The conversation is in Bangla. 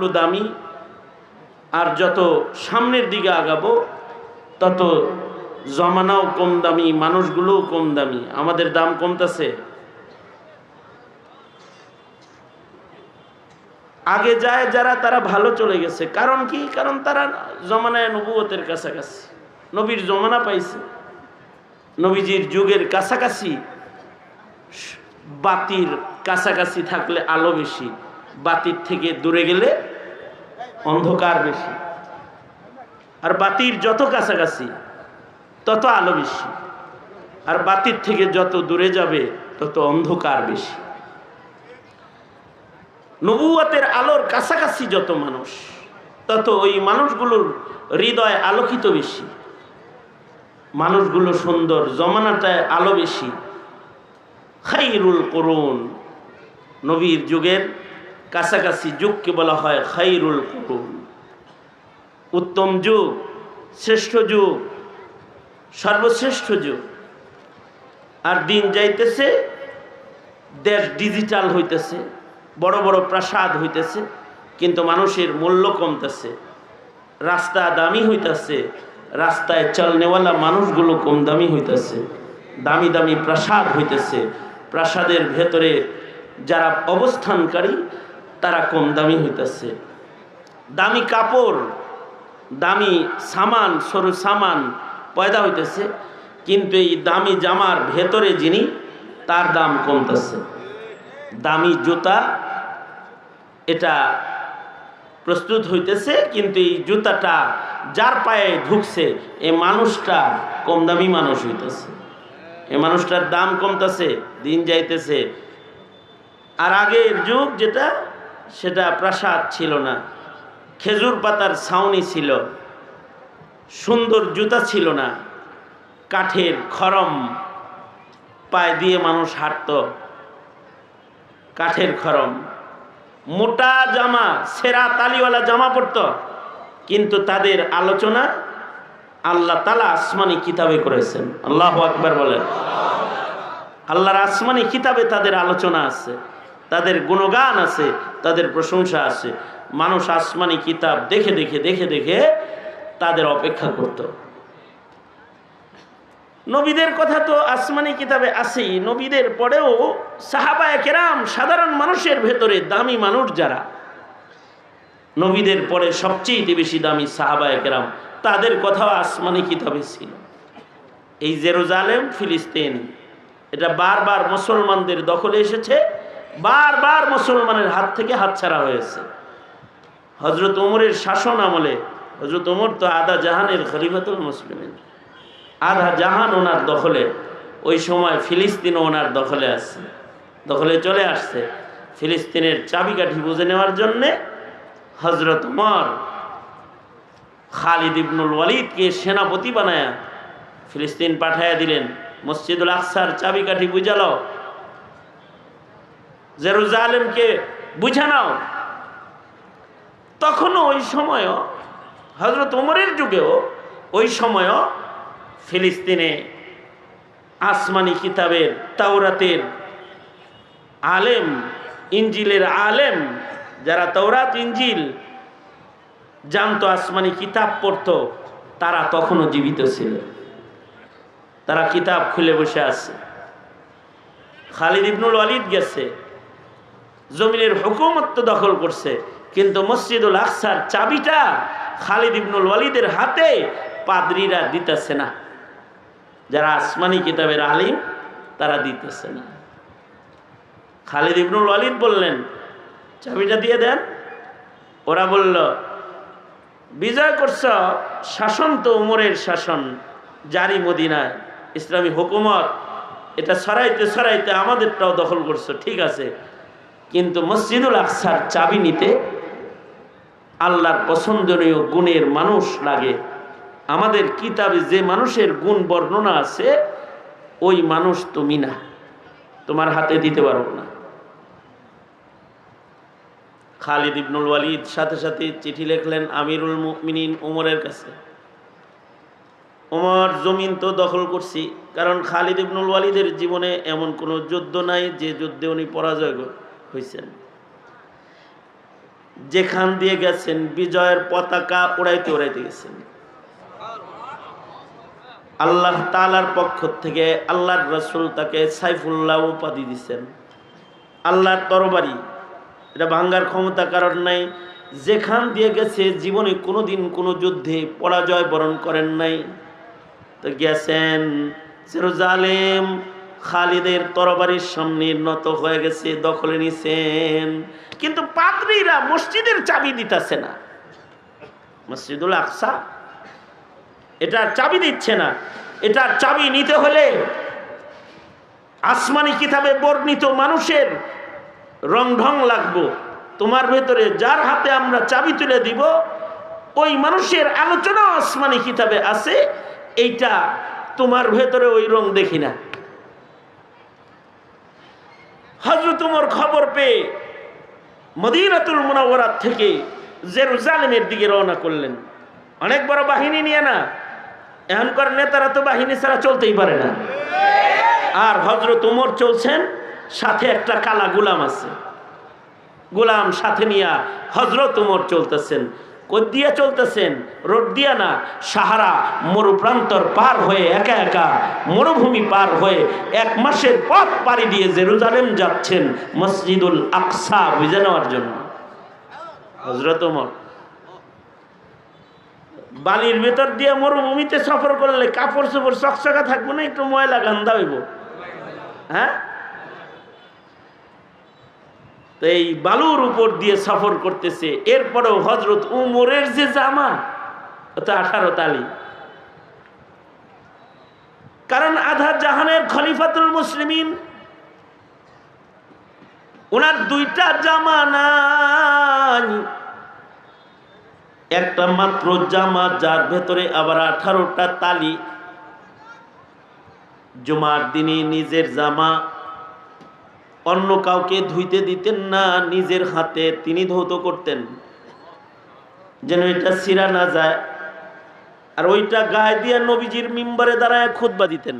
মানুষগুলো দামি আর যত সামনের দিকে আগাবো, তত জমানাও কম দামি, মানুষগুলোও কম দামি। আমাদের দাম কমতেছে। আগে যায় যারা, তারা ভালো চলে গেছে। কারণ কি? কারণ তারা জমানায় নবুয়তের কাছাকাছি। নবীর জমানা পাইছে। নবীজির যুগের কাছাকাছি। বাতির কাছাকাছি থাকলে আলো বেশি। বাতির থেকে দূরে গেলে অন্ধকার বেশি। আর বাতির যত কাছাকাছি, তত আলো বেশি। আর বাতির থেকে যত দূরে যাবে, তত অন্ধকার বেশি। নবুয়াতের আলোর কাছাকাছি যত মানুষ, তত ওই মানুষগুলোর হৃদয় আলোকিত বেশি। মানুষগুলো সুন্দর, জমানাটায় আলো বেশি। খাইরুল করুন, নবীর যুগের কাছাকাছি যুগকে বলা হয় খাইরুল করুন উত্তম যুগ, শ্রেষ্ঠ যুগ, সর্বশ্রেষ্ঠ যুগ। আর দিন যাইতেছে, দেশ ডিজিটাল হইতেছে, বড় বড় প্রাসাদ হইতেছে, কিন্তু মানুষের মূল্য কমতেছে, রাস্তা দামি হইতেছে, রাস্তায় চলনেওয়ালা মানুষগুলো কম দামি হইতেছে, দামি দামি প্রাসাদ হইতেছে, প্রাসাদের ভেতরে যারা অবস্থানকারী তারা কম দামি হইতেছে। দামি কাপড়, দামি সামান, সরু সামান পয়দা হইতেছে, কিন্তু এই দামি জামার ভেতরে যিনি, তার দাম কমতেছে। দামি জুতা, এটা প্রস্তুত হইতেছে, কিন্তু এই জুতাটা যার পায়ে ঢুকছে, এ মানুষটা কম দামি মানুষ হইতেছে। এ মানুষটার দাম কমতেছে, দিন যাইতেছে। আর আগের যুগ যেটা সেটা প্রাসাদ ছিল না। খেজুর পাতার ছাউনি ছিল। সুন্দর জুতা ছিল না। কাঠের খরম পায়ে দিয়ে মানুষ হাঁটত। কাঠের খরম। মোটা জামা, সেরা তালিওয়ালা জামা পরত। কিন্তু তাদের আলোচনা আল্লাহ তালা আসমানি কিতাবে করেছেন। আল্লাহ আকবার বলেন। আল্লাহর আসমানি কিতাবে তাদের আলোচনা আছে। তাদের গুণগান আছে, তাদের প্রশংসা আছে। মানুষ আসমানি কিতাব দেখে দেখে দেখে দেখে তাদের অপেক্ষা করত। নবীদের কথা তো আসমানি কিতাবে আছেই। নবীদের পরেও সাহাবায় কেরাম সাধারণ মানুষের ভেতরে দামি মানুষ যারা, নবীদের পরে সবচেয়ে বেশি দামি সাহাবায় কেরাম তাদের কথাও আসমানি কিতাবে ছিল। এই জেরুজালেম, ফিলিস্তিন, এটা বারবার মুসলমানদের দখলে এসেছে। বারবার মুসলমানের হাত থেকে হাতছাড়া হয়েছে। হজরত ওমরের শাসন আমলে হজরত ওমর তো আদা জাহানের খলিফাতুল মুসলিমের আধা জাহান ওনার দখলে, ওই সময় ফিলিস্তিন ওনার দখলে আসছে দখলে চলে আসছে। ফিলিস্তিনের চাবিকাঠি বুঝে নেওয়ার জন্যে হজরত উমর খালিদ ইবনুল ওয়ালিদকে সেনাপতি বানায়া ফিলিস্তিন পাঠাইয়া দিলেন। মসজিদুল আকসার চাবিকাঠি বুঝালো জেরুজালেমকে বুঝানাও তখনও ওই সময়ও হজরত উমরের যুগেও ওই সময়ও ফিলিস্তিনে আসমানি কিতাবের, তাওরাতের আলেম, ইঞ্জিলের আলেম, যারা তৌরাত ইঞ্জিল জানতো আসমানি কিতাব পড়তো, তারা তখনও জীবিত ছিল। তারা কিতাব খুলে বসে আছে। খালিদ ইবনুল ওয়ালিদ গেছে। জমিনের হুকুমত্ব দখল করছে। কিন্তু মসজিদুল আকসার চাবিটা খালিদ ইবনুল ওয়ালিদের হাতে পাদ্রীরা দিতেছে না। যারা আসমানি কিতাবের আলিম, তারা দিতেছে না। খালিদ ইবনুল ওয়ালিদ বললেন, চাবিটা দিয়ে দেন। ওরা বলল, বিজয় করছ, শাসন তো উমরের শাসন, জারি মদিনায়। ইসলামী হুকুমত, এটা সরাইতে সরাইতে আমাদেরটাও দখল করছ, ঠিক আছে। কিন্তু মসজিদুল আকসার চাবি নিতে আল্লাহর পছন্দনীয় গুণের মানুষ লাগে। আমাদের কিতাবে যে মানুষের গুণ বর্ণনা আছে, ওই মানুষ তুমি না তোমার হাতে দিতে পারব না। খালিদ ইবনুল ওয়ালিদ সাথে সাথে চিঠি লিখলেন আমিরুল মুমিনিন উমরের কাছে। ওমর জমিন তো দখল করছি, কারণ খালিদ ইবনুল ওয়ালিদের জীবনে এমন কোনো যুদ্ধ নাই যে যুদ্ধে উনি পরাজয় হয়েছেন যেখান দিয়ে গেছেন, বিজয়ের পতাকা উড়াইতে উড়াইতে গেছেন। আল্লাহ তালার পক্ষ থেকে আল্লাহর রসুল তাকে সাইফুল্লাহ উপাধি দিচ্ছেন আল্লাহর তরবারি, এটা ভাঙ্গার ক্ষমতা কারণ নাই। যেখান দিয়ে গেছে, জীবনে কোনো দিন কোনো যুদ্ধে পরাজয় বরণ করেন নাই। তো গেছেন জেরুজালেম খালিদের তরবারির সামনে নত হয়ে গেছে, দখলে নিছেন। কিন্তু পাত্রীরা মসজিদের চাবি দিতেছে না। মসজিদুল আকসা এটার চাবি দিচ্ছে না। এটার চাবি নিতে হলে আসমানি কিতাবে বর্ণিত মানুষের রং ঢং লাগবো। তোমার ভেতরে যার হাতে আমরা চাবি তুলে দিব, ওই মানুষের আলোচনা আসমানি কিতাবে আছে, এইটা তোমার ভেতরে ওই রং দেখি না। হজরত উমর খবর পেয়ে মদিনাতুল মুনাওয়ারাত থেকে জেরুজালেমের দিকে রওনা করলেন। অনেক বড় বাহিনী নিয়ে না, এখনকার নেতারা তো বাহিনী ছাড়া চলতেই পারে না। আর হজরত উমর চলছেন, সাথে একটা কালা গুলাম আছে। গোলাম সাথে নিয়া হজরত উমর চলতেছেন। কই দিয়া চলতেছেন? রোড দিয়া না? সাহারা মরুপ্রান্তর পার হয়ে একা একা মরুভূমি পার হয়ে এক মাসের পথ পাড়ি দিয়ে জেরুজালেম যাচ্ছেন মসজিদুল আকসা বুঝে নেওয়ার জন্য হজরত বালির ভেতর দিয়ে মরুভূমিতে সফর করলে কাপড় চোপড় চকচকা থাকব না, একটু ময়লা গান্ধা হইব। হ্যাঁ? তো এই বালুর উপর দিয়ে সফর করতেছে। এরপরেও হজরত উমরের যে জামা ওটা আঠারো তালি। কারণ আধা জাহানের খলিফাতুল মুসলিমিন ওনার দুইটা জামা নাই। একটা মাত্র জামা, যার ভেতরে আবার আঠারোটা তালি। জুমার দিনে নিজের জামা অন্য কাউকে ধুইতে দিতেন না, নিজের হাতে তিনি ধৌত করতেন। যেন এটা সিরা না যায়। আর ওইটা গায়ে দিয়ে নবীজির মিম্বারে দাঁড়ায় খুতবা দিতেন।